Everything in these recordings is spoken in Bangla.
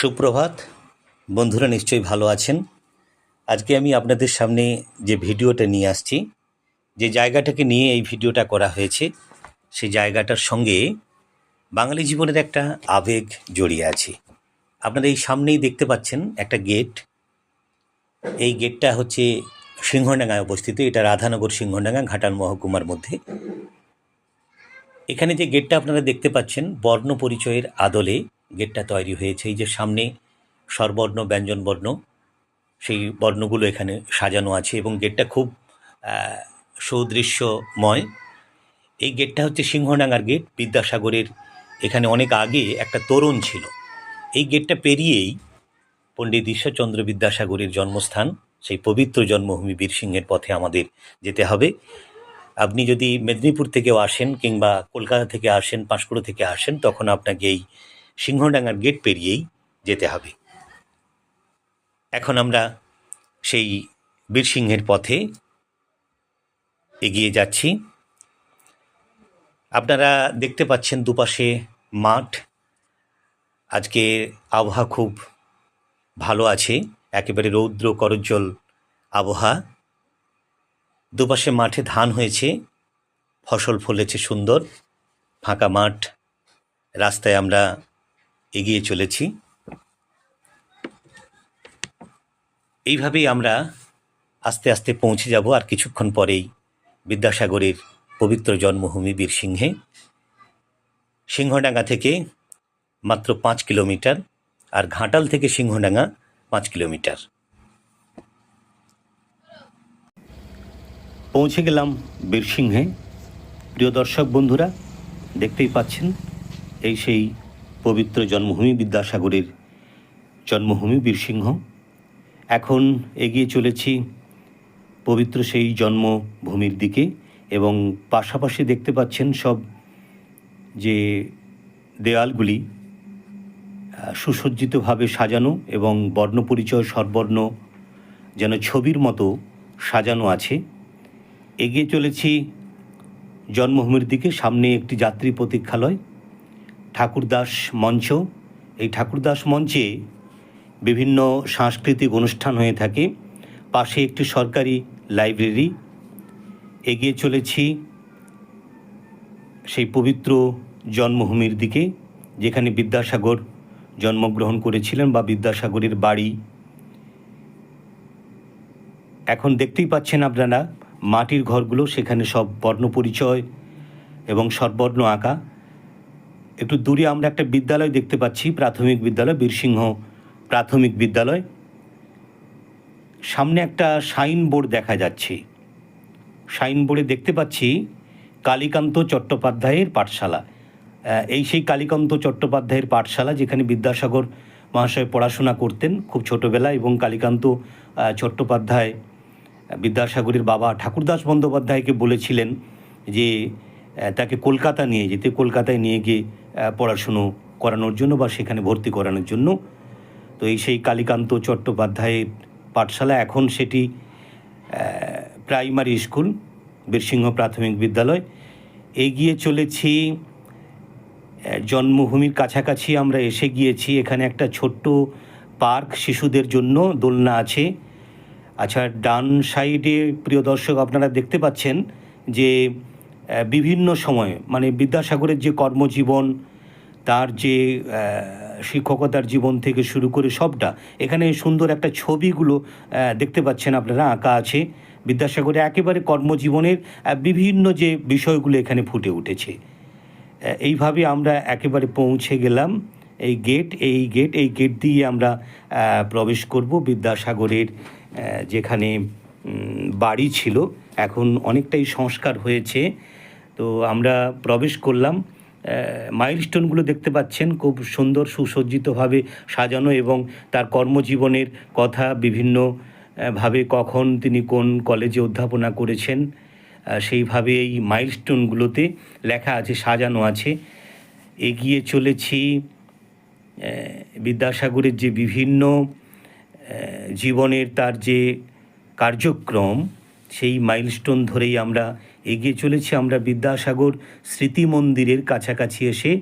সুপ্রভাত। বন্ধুরা নিশ্চয়ই ভালো আছেন। আজকে আমি আপনাদের সামনে যে ভিডিওটা নিয়ে আসছি, যে জায়গাটাকে নিয়ে এই ভিডিওটা করা হয়েছে, সেই জায়গাটার সঙ্গে বাঙালি জীবনের একটা আবেগ জড়িয়ে আছে। আপনারা এই সামনেই দেখতে পাচ্ছেন একটা গেট। এই গেটটা হচ্ছে সিংহডাঙ্গায় অবস্থিত। এটা রাধানগর সিংহডাঙ্গা, ঘাটাল মহকুমার মধ্যে। এখানে যে গেটটা আপনারা দেখতে পাচ্ছেন, বর্ণ পরিচয়ের আদলে গেটটা তৈরি হয়েছে এই যে সামনে স্বরবর্ণ ব্যঞ্জনবর্ণ সেই বর্ণগুলো এখানে সাজানো আছে এবং গেটটা খুব সুদৃশ্যময়। এই গেটটা হচ্ছে সিংহডাঙ্গার গেট, বিদ্যাসাগরের এখানে অনেক আগে একটা তরুণ ছিল। এই গেটটা পেরিয়েই পণ্ডিত ঈশ্বরচন্দ্র বিদ্যাসাগরের জন্মস্থান, সেই পবিত্র জন্মভূমি বীরসিংহের পথে আমাদের যেতে হবে। আপনি যদি মেদিনীপুর থেকেও আসেন কিংবা কলকাতা থেকে আসেন, পাঁশকুড়ো থেকে আসেন, তখন আপনাকে এই সিংহডাঙ্গার গেট পেরিয়েই যেতে হবে। এখন আমরা সেই বীরসিংহের পথে এগিয়ে যাচ্ছি। আপনারা দেখতে পাচ্ছেন দুপাশে মাঠ। আজকে আবহাওয়া খুব ভালো আছে, একেবারে রৌদ্র করজ্জ্বল আবহাওয়া। দুপাশে মাঠে ধান হয়েছে, ফসল ফলেছে সুন্দর। ফাঁকা মাঠ, রাস্তায় আমরা এগিয়ে চলেছি। এইভাবেই আমরা আস্তে আস্তে পৌঁছে যাব আর কিছুক্ষণ পরেই বিদ্যাসাগরের পবিত্র জন্মভূমি বীরসিংহে। সিংহডাঙ্গা থেকে মাত্র পাঁচ কিলোমিটার আর ঘাটাল থেকে সিংহডাঙ্গা পাঁচ কিলোমিটার। পৌঁছে গেলাম বীরসিংহে। প্রিয় দর্শক বন্ধুরা, দেখতেই পাচ্ছেন, এই সেই পবিত্র জন্মভূমি বিদ্যাসাগরের জন্মভূমি বীরসিংহ। এখন এগিয়ে চলেছি পবিত্র সেই জন্মভূমির দিকে এবং পাশাপাশি দেখতে পাচ্ছেন সব যে দেয়ালগুলি সুসজ্জিতভাবে সাজানো এবং বর্ণপরিচয় সর্বর্ণ যেন ছবির মতো সাজানো আছে। এগিয়ে চলেছি জন্মভূমির দিকে, সামনে একটি যাত্রী প্রতীক্ষালয়। ঠাকুরদাস মঞ্চ। এই ঠাকুরদাস মঞ্চে বিভিন্ন সাংস্কৃতিক অনুষ্ঠান হয়ে থাকে। পাশে একটি সরকারি লাইব্রেরি। এগিয়ে চলেছি সেই পবিত্র জন্মভূমির দিকে, যেখানে বিদ্যাসাগর জন্মগ্রহণ করেছিলেন বা বিদ্যাসাগরের বাড়ি। এখন দেখতেই পাচ্ছেন আপনারা, মাটির ঘরগুলো, সেখানে সব বর্ণপরিচয় এবং সর্বর্ণ আঁকা। একটু দূরে আমরা একটা বিদ্যালয় দেখতে পাচ্ছি, প্রাথমিক বিদ্যালয়, বীরসিংহ প্রাথমিক বিদ্যালয়। সামনে একটা সাইন বোর্ড দেখা যাচ্ছে। সাইন বোর্ডে দেখতে পাচ্ছি কালীকান্ত চট্টোপাধ্যায়ের পাঠশালা। এই সেই কালীকান্ত চট্টোপাধ্যায়ের পাঠশালা যেখানে বিদ্যাসাগর মহাশয় পড়াশোনা করতেন খুব ছোটোবেলায় এবং কালীকান্ত চট্টোপাধ্যায়, বিদ্যাসাগরের বাবা ঠাকুরদাস বন্দ্যোপাধ্যায়কে বলেছিলেন যে তাকে কলকাতা নিয়ে যেতে। কলকাতায় নিয়ে গিয়ে পড়াশুনো করানোর জন্য বা সেখানে ভর্তি করানোর জন্য। তো এই সেই কালীকান্ত চট্টোপাধ্যায়ের পাঠশালা এখন সেটি প্রাইমারি স্কুল, বীরসিংহ প্রাথমিক বিদ্যালয়। এগিয়ে চলেছি জন্মভূমির কাছাকাছি আমরা এসে গিয়েছি। এখানে একটা ছোট্ট পার্ক শিশুদের জন্য দোলনা আছে। আচ্ছা ডান সাইডে প্রিয় দর্শক আপনারা দেখতে পাচ্ছেন যে বিভিন্ন সময়ে মানে বিদ্যাসাগরের যে কর্মজীবন, তার যে শিক্ষকতার জীবন থেকে শুরু করে সবটা, এখানে সুন্দর একটা ছবিগুলো দেখতে পাচ্ছেন আপনারা, আঁকা আছে। বিদ্যাসাগরের একেবারে কর্মজীবনের বিভিন্ন যে বিষয়গুলো এখানে ফুটে উঠেছে। এইভাবে আমরা একেবারে পৌঁছে গেলাম, এই গেট এই গেট এই গেট দিয়ে আমরা প্রবেশ করব বিদ্যাসাগরের যেখানে বাড়ি ছিল। এখন অনেকটাই সংস্কার হয়েছে। তো আমরা প্রবেশ করলাম। মাইলস্টোনগুলো দেখতে পাচ্ছেন, খুব সুন্দর, সুসজ্জিতভাবে সাজানো এবং তার কর্মজীবনের কথা বিভিন্ন ভাবে কখন তিনি কোন কলেজে অধ্যাপনা করেছেন সেইভাবে এই মাইলস্টোনগুলোতে লেখা আছে, সাজানো আছে। এগিয়ে চলেছি বিদ্যাসাগরের যে বিভিন্ন জীবনের তার যে কার্যক্রম, সেই মাইলস্টোন ধরেই আমরা এগিয়ে চলেছি আমরা বিদ্যাসাগর স্মৃতি মন্দিরের কাছাকাছি এসে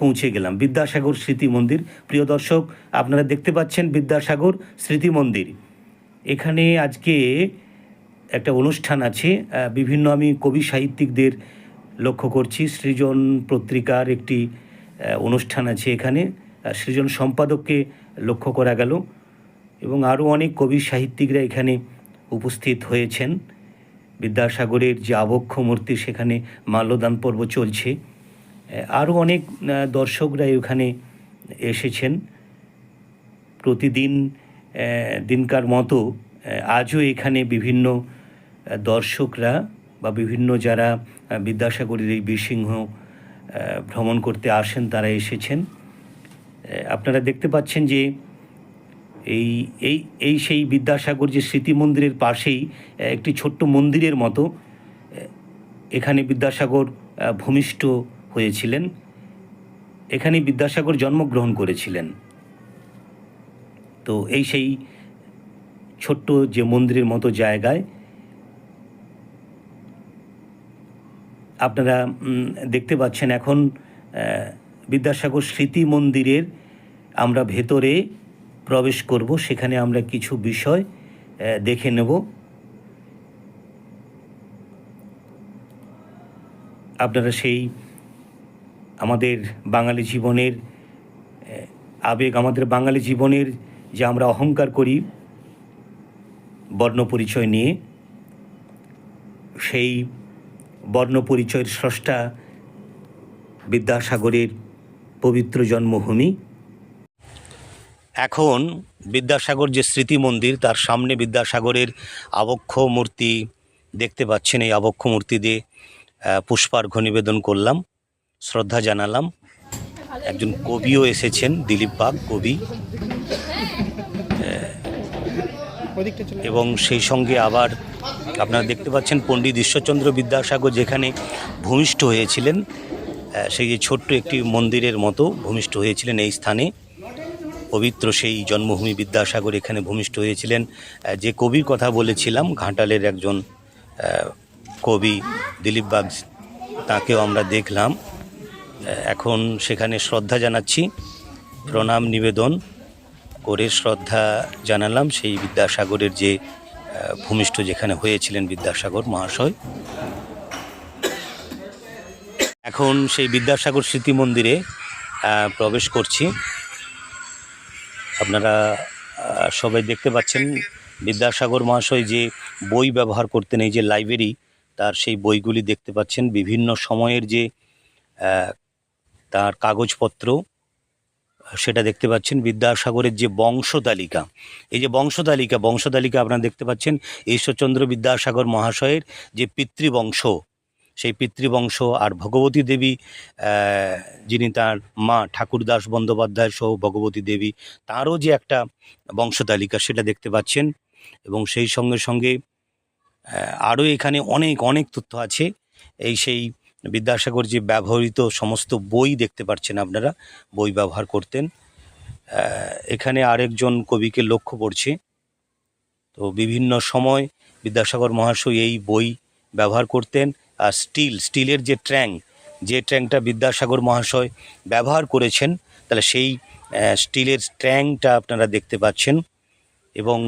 পৌঁছে গেলাম। বিদ্যাসাগর স্মৃতি মন্দির প্রিয় দর্শক, আপনারা দেখতে পাচ্ছেন বিদ্যাসাগর স্মৃতি মন্দির এখানে আজকে একটা অনুষ্ঠান আছে বিভিন্ন আমি কবি সাহিত্যিকদের লক্ষ্য করছি। সৃজন পত্রিকার একটি অনুষ্ঠান আছে এখানে। সৃজন সম্পাদককে লক্ষ্য করা গেল এবং আরও অনেক কবি সাহিত্যিকরা এখানে উপস্থিত হয়েছেন। বিদ্যাসাগরের যে আবক্ষ মূর্তি সেখানে মাল্যদান পর্ব চলছে। আরও অনেক দর্শকরা এখানে এসেছেন। প্রতিদিন দিনকার মতো আজও এখানে বিভিন্ন দর্শকরা বা বিভিন্ন যারা বিদ্যাসাগরের এই বীরসিংহ ভ্রমণ করতে আসেন, তারা এসেছেন। আপনারা দেখতে পাচ্ছেন যে এই এই এই সেই বিদ্যাসাগর যে স্মৃতি মন্দিরের পাশেই একটি ছোট্ট মন্দিরের মতো এখানে বিদ্যাসাগর ভূমিষ্ঠ হয়েছিলেন। এখানে বিদ্যাসাগর জন্মগ্রহণ করেছিলেন। তো এই সেই ছোট্ট যে মন্দিরের মতো জায়গায়, আপনারা দেখতে পাচ্ছেন এখন বিদ্যাসাগর স্মৃতি মন্দিরের আমরা ভেতরে প্রবেশ করব, সেখানে আমরা কিছু বিষয় দেখে নেব। আপনারা সেই আমাদের বাঙালি জীবনের আবেগ, আমাদের বাঙালি জীবনের যে আমরা অহংকার করি, বর্ণ পরিচয় নিয়ে, সেই বর্ণ পরিচয়ের স্রষ্টা বিদ্যাসাগরের পবিত্র জন্মভূমি এখন বিদ্যাসাগর যে স্মৃতি মন্দির তার সামনে বিদ্যাসাগরের আবক্ষ মূর্তি দেখতে পাচ্ছেন। এই আবক্ষ মূর্তি দিয়ে আহ, পুষ্পার্ঘ্য নিবেদন করলাম শ্রদ্ধা জানালাম। একজন কবিও এসেছেন দিলীপ বাগ কবি। এবং সেই সঙ্গে আবার আপনারা দেখতে পাচ্ছেন পণ্ডিত ঈশ্বরচন্দ্র বিদ্যাসাগর যেখানে ভূমিষ্ঠ হয়েছিলেন। সেই যে ছোট্ট একটি মন্দিরের মতো ভূমিষ্ঠ হয়েছিলেন এই স্থানে। পবিত্র সেই জন্মভূমি বিদ্যাসাগর এখানে ভূমিষ্ঠ হয়েছিলেন। যে কবির কথা বলেছিলাম, ঘাটালের একজন কবি দিলীপ বাগ, তাকেও আমরা দেখলাম। এখন সেখানে শ্রদ্ধা জানাচ্ছি। প্রণাম, নিবেদন করে শ্রদ্ধা জানালাম সেই বিদ্যাসাগরের যে ভূমিষ্ঠ যেখানে হয়েছিলেন বিদ্যাসাগর মহাশয়। এখন সেই বিদ্যাসাগর স্মৃতি মন্দিরে প্রবেশ করছি। আপনারা সবাই দেখতে পাচ্ছেন বিদ্যাসাগর মহাশয় যে বই ব্যবহার করতেন, এই যে লাইব্রেরি, তার সেই বইগুলি দেখতে পাচ্ছেন। বিভিন্ন সময়ের যে তার কাগজপত্র, সেটা দেখতে পাচ্ছেন। বিদ্যাসাগরের যে বংশ তালিকা, এই যে বংশ তালিকা বংশ তালিকা আপনারা দেখতে পাচ্ছেন। ঈশ্বরচন্দ্র বিদ্যাসাগর মহাশয়ের যে পিতৃবংশ সেই পিতৃবংশ আর ভগবতী দেবী যিনি তার মা ঠাকুরদাস বন্দ্যোপাধ্যায় সহ ভগবতী দেবী, তারও যে একটা বংশ তালিকা সেটা দেখতে পাচ্ছেন। এবং সেই সঙ্গে সঙ্গে আরও এখানে অনেক অনেক তথ্য আছে। এই সেই বিদ্যাসাগর যে ব্যবহৃত সমস্ত বই দেখতে পাচ্ছেন আপনারা, বই ব্যবহার করতেন। এখানে আরেকজন কবিকে লক্ষ্য করছে। তো বিভিন্ন সময় বিদ্যাসাগর মহাশয় এই বই ব্যবহার করতেন। স্টিল, স্টিলের যে ট্র্যাং যে ট্র্যাংটা বিদ্যাসাগর মহাশয় ব্যবহার করেছেন, তাহলে সেই স্টিলের ট্র্যাংটা আপনারা দেখতে পাচ্ছেন। এবং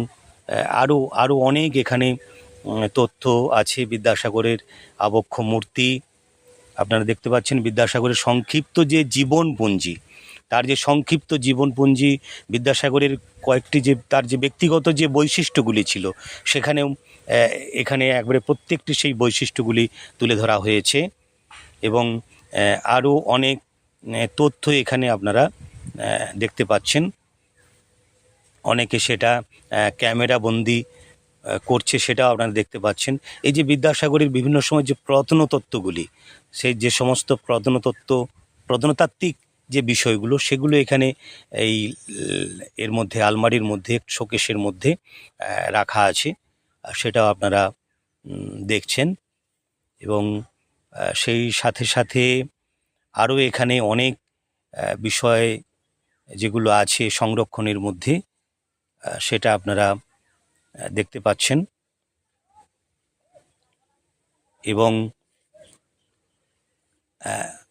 আরও আরও অনেক এখানে তথ্য আছে বিদ্যাসাগরের আবক্ষ মূর্তি। আপনারা দেখতে পাচ্ছেন বিদ্যাসাগরের সংক্ষিপ্ত যে জীবনপুঞ্জি, তার যে সংক্ষিপ্ত জীবনপুঞ্জি বিদ্যাসাগরের কয়েকটি যে, তার যে ব্যক্তিগত যে বৈশিষ্ট্যগুলি ছিল, সেখানেও এখানে একবারে প্রত্যেকটি সেই বৈশিষ্ট্যগুলি তুলে ধরা হয়েছে এবং আরও অনেক তথ্য এখানে আপনারা দেখতে পাচ্ছেন। অনেকে সেটা ক্যামেরা বন্দি করছে সেটাও আপনারা দেখতে পাচ্ছেন। এই যে বিদ্যাসাগরের বিভিন্ন সময় যে প্রত্নতত্ত্বগুলি সেই যে সমস্ত প্রত্নতত্ত্ব, প্রত্নতাত্ত্বিক যে বিষয়গুলো, সেগুলো এখানে এই, এর মধ্যে, আলমারির মধ্যে শোকেশের মধ্যে রাখা আছে। সেটাও আপনারা দেখছেন। এবং সেই সাথে সাথে আরও এখানে অনেক বিষয় যেগুলো আছে সংরক্ষণের মধ্যে সেটা আপনারা দেখতে পাচ্ছেন। এবং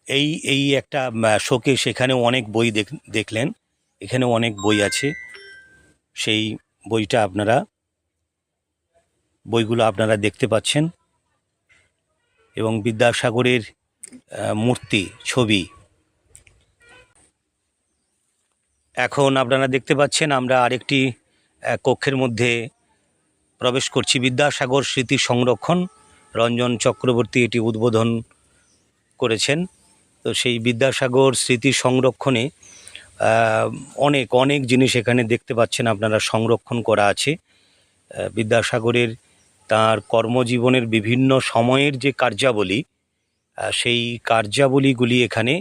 এই এই একটা শোকেস, এখানেও অনেক বই দেখ- দেখলেন। এখানেও অনেক বই আছে। সেই বইটা আপনারা বইগুলো আপনারা দেখতে পাচ্ছেন। এবং বিদ্যাসাগরের মূর্তি, ছবি। এখন আপনারা দেখতে পাচ্ছেন আমরা আরেকটি কক্ষের মধ্যে প্রবেশ করছি। বিদ্যাসাগর স্মৃতি সংরক্ষণ, রঞ্জন চক্রবর্তী এটি উদ্বোধন করেছেন। তো সেই বিদ্যাসাগর স্মৃতি সংরক্ষণে অনেক অনেক জিনিস এখানে দেখতে পাচ্ছেন আপনারা সংরক্ষণ করা আছে। বিদ্যাসাগরের তার কর্মজীবনের বিভিন্ন সময়ের যে কার্যাবলী সেই কার্যাবলীগুলি এখানে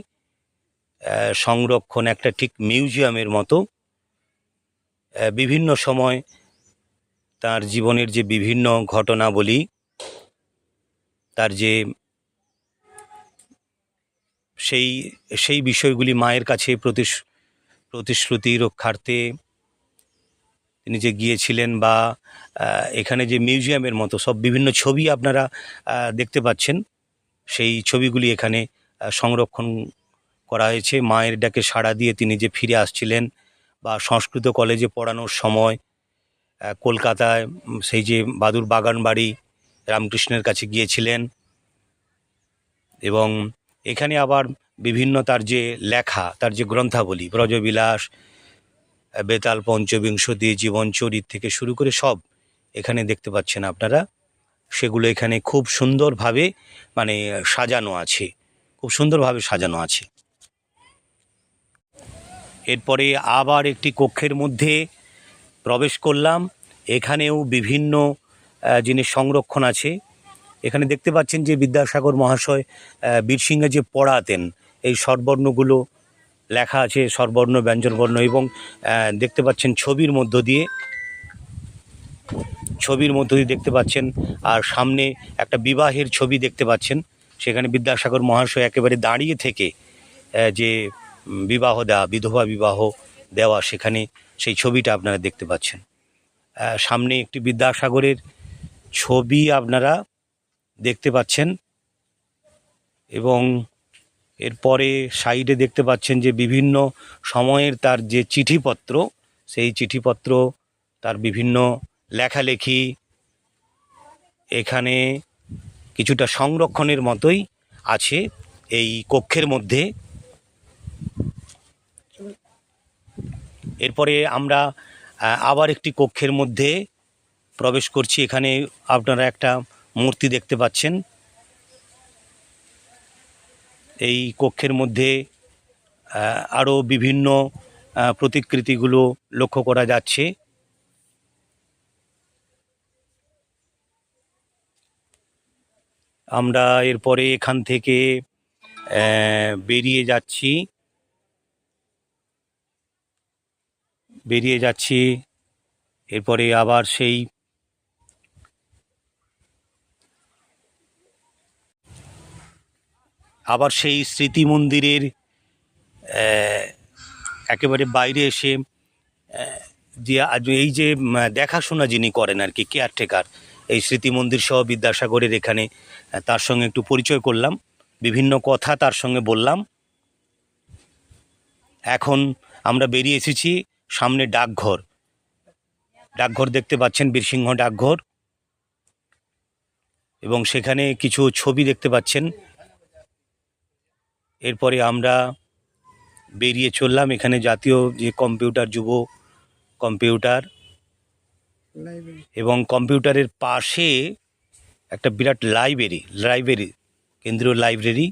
সংরক্ষণ একটা ঠিক মিউজিয়ামের মতো বিভিন্ন সময় তার জীবনের যে বিভিন্ন ঘটনাবলী, তার যে সেই সেই বিষয়গুলি মায়ের কাছে প্রতিশ, প্রতিশ্রুতি রক্ষার্থে তিনি যে গিয়েছিলেন বা এখানে যে মিউজিয়ামের মতো সব বিভিন্ন ছবি আপনারা দেখতে পাচ্ছেন। সেই ছবিগুলি এখানে সংরক্ষণ করা হয়েছে। মায়ের ডাকে সাড়া দিয়ে তিনি যে ফিরে আসছিলেন বা সংস্কৃত কলেজে পড়ানোর সময় কলকাতায় সেই যে বাদুর বাগান বাড়ি রামকৃষ্ণের কাছে গিয়েছিলেন এবং এখানে আবার বিভিন্ন তার যে লেখা, তার যে গ্রন্থাবলী, ব্রজবিলাস বেতাল পঞ্চবিংশতি জীবন চরিত থেকে শুরু করে সব এখানে দেখতে পাচ্ছেন আপনারা। সেগুলো এখানে খুব সুন্দরভাবে মানে সাজানো আছে। খুব সুন্দরভাবে সাজানো আছে। এরপরে আবার একটি কক্ষের মধ্যে প্রবেশ করলাম। এখানেও বিভিন্ন জিনিস সংরক্ষণ আছে। এখানে দেখতে পাচ্ছেন যে বিদ্যাসাগর মহাশয় বীরসিংহে যে পড়াতেন, এই স্বরবর্ণগুলো লেখা আছে স্বরবর্ণ, ব্যঞ্জনবর্ণ এবং দেখতে পাচ্ছেন ছবির মধ্য দিয়ে। ছবির মধ্য দিয়ে দেখতে পাচ্ছেন, আর সামনে একটা বিবাহের ছবি দেখতে পাচ্ছেন। সেখানে বিদ্যাসাগর মহাশয় একেবারে দাঁড়িয়ে থেকে যে বিবাহ দেওয়া, বিধবা বিবাহ দেওয়া, সেখানে সেই ছবিটা আপনারা দেখতে পাচ্ছেন। সামনে একটি বিদ্যাসাগরের ছবি আপনারা দেখতে পাচ্ছেন এবং এরপরে সাইডে দেখতে পাচ্ছেন যে বিভিন্ন সময়ের তার যে চিঠিপত্র, সেই চিঠিপত্র, তার বিভিন্ন লেখালেখি, এখানে কিছুটা সংরক্ষণের মতোই আছে এই কক্ষের মধ্যে। এরপরে আমরা আবার একটি কক্ষের মধ্যে প্রবেশ করছি। এখানে আপনারা একটা মূর্তি দেখতে পাচ্ছেন। এই কক্ষের মধ্যে আরও বিভিন্ন প্রতিকৃতিগুলো লক্ষ্য করা যাচ্ছে। আমরা এরপরে এখান থেকে বেরিয়ে যাচ্ছি। বেরিয়ে যাচ্ছি, এরপরে আবার সেই আবার সেই স্মৃতি মন্দিরের একেবারে বাইরে এসে যে এই যে দেখাশোনা যিনি করেন আর কি, কেয়ারটেকার, এই স্মৃতি মন্দির সহ বিদ্যাসাগরের এখানে তার সঙ্গে একটু পরিচয় করলাম, বিভিন্ন কথা তার সঙ্গে বললাম। এখন আমরা বেরিয়ে এসেছি সামনে ডাকঘর। ডাকঘর দেখতে পাচ্ছেন বীরসিংহ ডাকঘর। এবং সেখানে কিছু ছবি দেখতে পাচ্ছেন। এরপরে আমরা বেরিয়ে চললাম এখানে জাতীয় যে কম্পিউটার যুব কম্পিউটার এবং কম্পিউটারের পাশে একটা বিরাট লাইব্রেরি লাইব্রেরি কেন্দ্রীয় লাইব্রেরি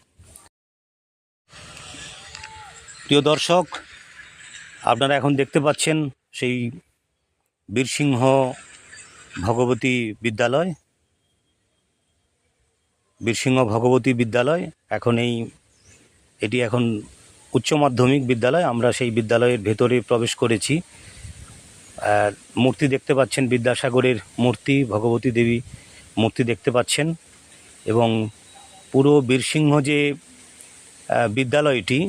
প্রিয় দর্শক আপনারা এখন দেখতে পাচ্ছেন সেই বীরসিংহ ভগবতী বিদ্যালয়। বীরসিংহ ভগবতী বিদ্যালয় এখন এই এটি এখন উচ্চ মাধ্যমিক বিদ্যালয়, আমরা সেই বিদ্যালয়ের ভেতরে প্রবেশ করেছি। আর মূর্তি দেখতে পাচ্ছেন, বিদ্যাসাগরের মূর্তি, ভগবতী দেবী মূর্তি দেখতে পাচ্ছেন এবং পুরো বীরসিংহ যে বিদ্যালয়টি,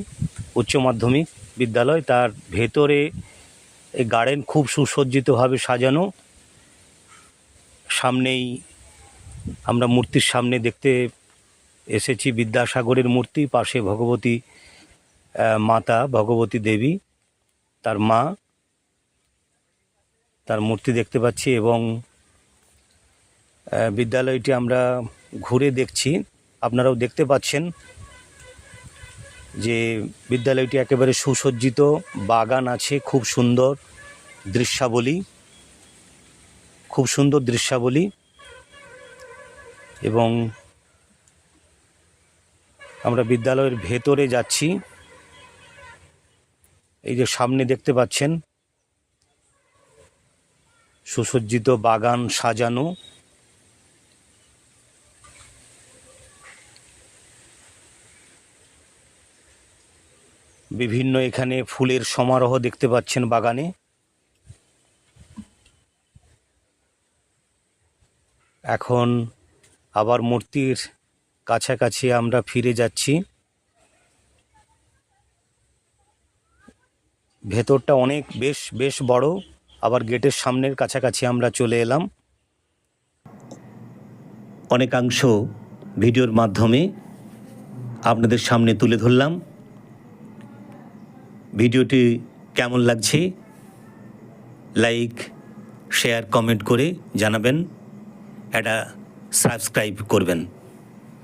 উচ্চ মাধ্যমিক বিদ্যালয়, তার ভেতরে এই গার্ডেন খুব সুসজ্জিতভাবে সাজানো। সামনেই আমরা মূর্তির সামনে দেখতে এসেছি বিদ্যাসাগরের মূর্তি, পাশে ভগবতী মাতা ভগবতী দেবী, তার মা, তার মূর্তি দেখতে পাচ্ছি এবং বিদ্যালয়টি আমরা ঘুরে দেখছি। আপনারাও দেখতে পাচ্ছেন যে বিদ্যালয়টি একেবারে সুসজ্জিত, বাগান আছে, খুব সুন্দর দৃশ্যাবলী, খুব সুন্দর দৃশ্যাবলী এবং আমরা বিদ্যালয়ের ভেতরে যাচ্ছি। এই যে সামনে দেখতে পাচ্ছেন, সুসজ্জিত বাগান সাজানো। বিভিন্ন এখানে ফুলের সমারোহ দেখতে পাচ্ছেন বাগানে। এখন আবার মূর্তির কাছাকাছি আমরা ফিরে যাচ্ছি। ভেতরটা অনেক বেশ বেশ বড়। আবার গেটের সামনের কাছাকাছি আমরা চলে এলাম। অনেকাংশ ভিডিওর মাধ্যমে আপনাদের সামনে তুলে ধরলাম। ভিডিওটি কেমন লাগছে? লাইক, শেয়ার, কমেন্ট করে জানাবেন। এটা সাবস্ক্রাইব করবেন।